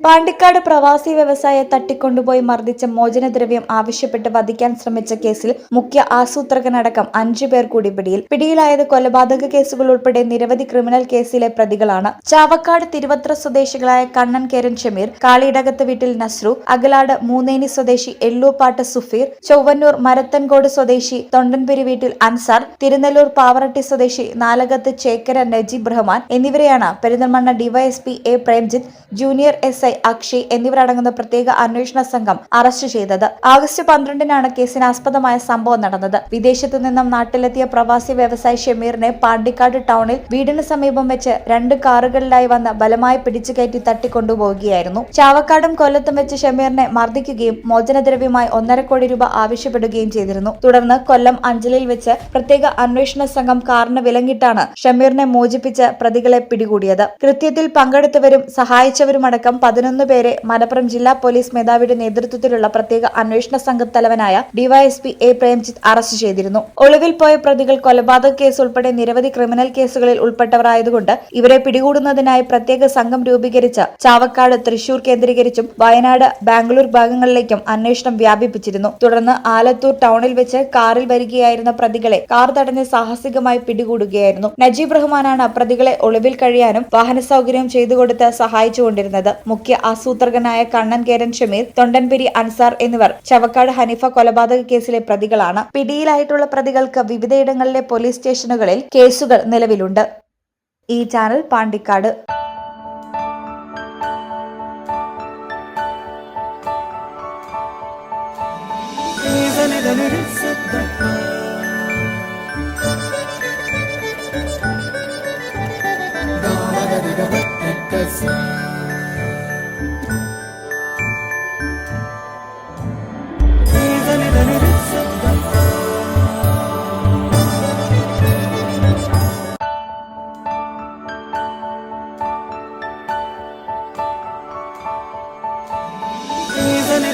പാണ്ടിക്കാട് പ്രവാസി വ്യവസായ തട്ടിക്കൊണ്ടുപോയി മർദ്ദിച്ച മോചനദ്രവ്യം ആവശ്യപ്പെട്ട് വധിക്കാൻ ശ്രമിച്ച കേസിൽ മുഖ്യ ആസൂത്രകനടക്കം അഞ്ചു പേർ കൂടി പിടിയിൽ. പിടിയിലായത് കൊലപാതക കേസുകൾ ഉൾപ്പെടെ നിരവധി ക്രിമിനൽ കേസിലെ പ്രതികളാണ്. ചാവക്കാട് തിരുവത്ര സ്വദേശികളായ കണ്ണൻ കേരൻ ഷമീർ കാളിയിടകത്ത് വീട്ടിൽ നസ്രു അകലാട് മൂന്നേനി സ്വദേശി എള്ളൂപ്പാട്ട് സുഫീർ ചൊവ്വന്നൂർ മരത്തൻകോട് സ്വദേശി തൊണ്ടൻപുരി വീട്ടിൽ അൻസാർ തിരുനെല്ലൂർ പാവറട്ടി സ്വദേശി നാലകത്ത് ചേക്കര നജീബ് റഹ്മാൻ എന്നിവരെയാണ് Perinthalmanna DYSP A Premjith junior S I Akshay എന്നിവരടങ്ങുന്ന പ്രത്യേക അന്വേഷണ സംഘം അറസ്റ്റ് ചെയ്തത്. ആഗസ്റ്റ് പന്ത്രണ്ടിനാണ് കേസിന് ആസ്പദമായ സംഭവം നടന്നത്. വിദേശത്തു നിന്നും നാട്ടിലെത്തിയ പ്രവാസി വ്യവസായി ഷമീറിനെ പാണ്ടിക്കാട് ടൗണിൽ വീടിന് സമീപം വെച്ച് രണ്ട് കാറുകളിലായി വന്ന് ബലമായി പിടിച്ചു കയറ്റി തട്ടിക്കൊണ്ടുപോവുകയായിരുന്നു. ചാവക്കാടും കൊല്ലത്തും വെച്ച് ഷമീറിനെ മർദ്ദിക്കുകയും മോചനദ്രവ്യമായി ഒന്നര കോടി രൂപ ആവശ്യപ്പെടുകയും ചെയ്തിരുന്നു. തുടർന്ന് കൊല്ലം അഞ്ചലിൽ വെച്ച് പ്രത്യേക അന്വേഷണ സംഘം കാറിന് വിലങ്ങിട്ടാണ് ഷമീറിനെ മോചിപ്പിച്ച് പ്രതികളെ പിടികൂടിയത്. കൃത്യത്തിൽ പങ്കെടുത്തവരും സഹായിച്ചവരുമടക്കം പതിനൊന്ന് പേരെ മലപ്പുറം ജില്ലാ പോലീസ് മേധാവിയുടെ നേതൃത്വത്തിലുള്ള പ്രത്യേക അന്വേഷണ സംഘം തലവനായ ഡിവൈഎസ്പി എ പ്രേംജിത്ത് അറസ്റ്റ് ചെയ്തിരുന്നു. ഒളിവിൽ പോയ പ്രതികൾ കൊലപാതക കേസ് ഉൾപ്പെടെ നിരവധി ക്രിമിനൽ കേസുകളിൽ ഉൾപ്പെട്ടവരായതുകൊണ്ട് ഇവരെ പിടികൂടുന്നതിനായി പ്രത്യേക സംഘം രൂപീകരിച്ച് ചാവക്കാട് തൃശൂർ കേന്ദ്രീകരിച്ചും വയനാട് ബാംഗ്ലൂർ ഭാഗങ്ങളിലേക്കും അന്വേഷണം വ്യാപിപ്പിച്ചിരുന്നു. തുടർന്ന് ആലത്തൂർ ടൗണിൽ വെച്ച് കാറിൽ വരികയായിരുന്ന പ്രതികളെ കാർ തടഞ്ഞ് സാഹസികമായി പിടികൂടുകയായിരുന്നു. നജീബ് റഹ്മാനാണ് പ്രതികളെ ഒളിവിൽ കഴിയാനും വാഹന സൗകര്യം ചെയ്തുകൊടുത്ത് സഹായിച്ചുകൊണ്ടിരുന്നത്. മുഖ്യ ആസൂത്രകനായ കണ്ണൻ കേരൻ ഷമീർ തൊണ്ടൻപെരി അൻസാർ എന്നിവർ ചവക്കാട് ഹനീഫ കൊലപാതക കേസിലെ പ്രതികളാണ്. പിടിയിലായിട്ടുള്ള പ്രതികൾക്ക് വിവിധയിടങ്ങളിലെ പോലീസ് സ്റ്റേഷനുകളിൽ കേസുകൾ നിലവിലുണ്ട്. ഈ channel Pandikkad.